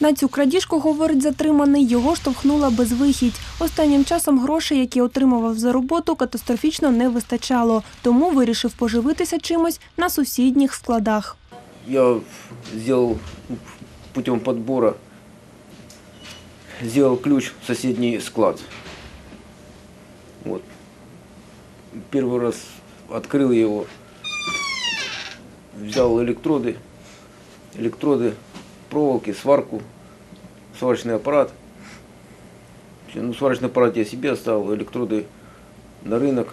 На цю крадіжку, говорить затриманий, його штовхнула безвихідь. Останнім часом грошей, які отримував за роботу, катастрофічно не вистачало, тому вирішив поживитися чимось на сусідніх складах. Я сделал путем подбора, сделал ключ в соседний склад. Вот. Первый раз открыл его, взял электроды, электроды, проволоки, сварку, сварочный аппарат. Всё, Ну, сварочный аппарат я себе оставил, электроды на рынок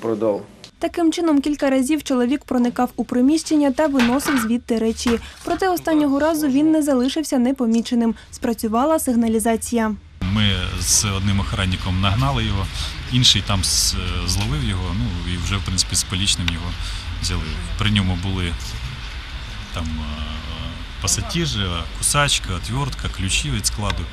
продал. Таким чином, кілька разів чоловік проникав у приміщення та виносив звідти речі. Проте останнього разу він не залишився непоміченим. Спрацювала сигналізація. Ми з одним охранником нагнали його, інший там з- зловив його, ну і вже в принципі з полічним його взяли. При ньому були там пасатіжі, кусачка, отвертка, ключі від складу,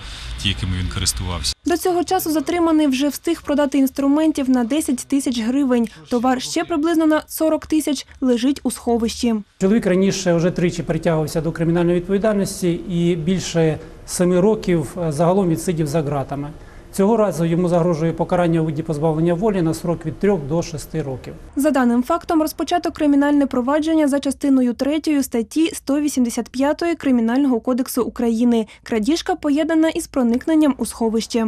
ті, якими він користувався. До цього часу затриманий вже встиг продати інструментів на 10 тисяч гривень. Товар ще приблизно на 40 тисяч лежить у сховищі. Чоловік раніше вже тричі притягувався до кримінальної відповідальності і більше семи років загалом відсидів за ґратами. Цього разу йому загрожує покарання у виді позбавлення волі на срок від 3 до 6 років. За даним фактом розпочато кримінальне провадження за частиною 3 статті 185 Кримінального кодексу України. Крадіжка поєднана із проникненням у сховище.